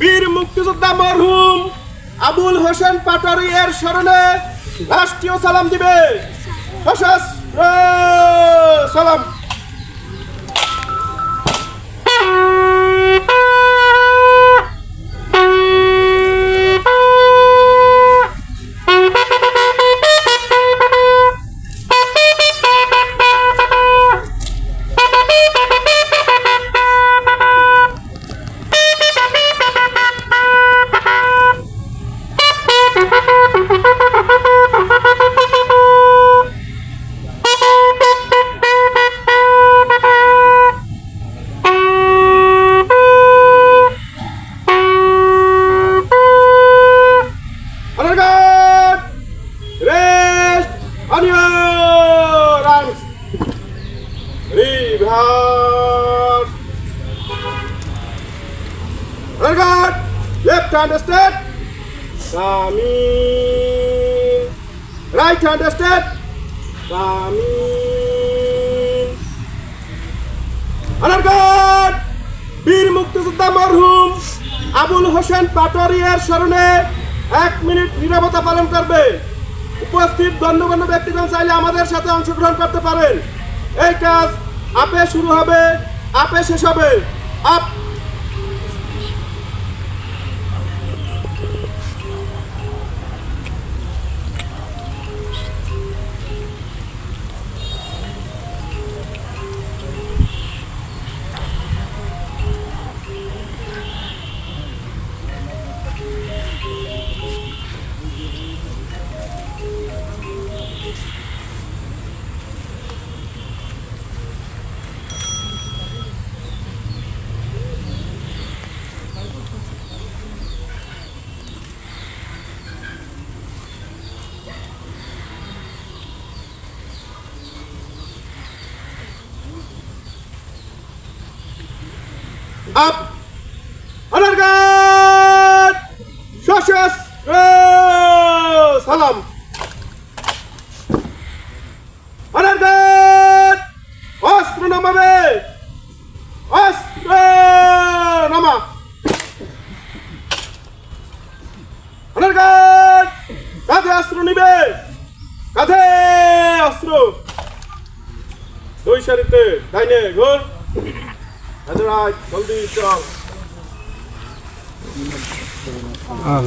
বীর মুক্তিযোদ্ধা মরহুম আবুল হোসেন পাটারি এর স্মরণে রাষ্ট্রীয় সালাম দিবে। সালাম। Reverse honour guard left hand state coming right hand state coming honour guard বীর মুক্তিযোদ্ধা মরহুম আবুল হোসেন পাটোয়ারিয়ার স্মরণে এক মিনিট নিরবতা পালন করবে। উপস্থিত গণ্যমান্য ব্যক্তিগণ চাইলে আমাদের সাথে অংশগ্রহণ করতে পারেন। এই কাজ আপে শুরু হবে আপে শেষ হবে। Up up. অনার গার্ড সশস্ত্র সালাম। অনার গার্ড অস্ত্র নামাবে। অস্ত্র নামা। অনার গার্ড কাঁধে অস্ত্র নিবে। কাঁধে অস্ত্র। দুই সারিতে ডাইনে ঘোর हजराज जल्दी चल Ah,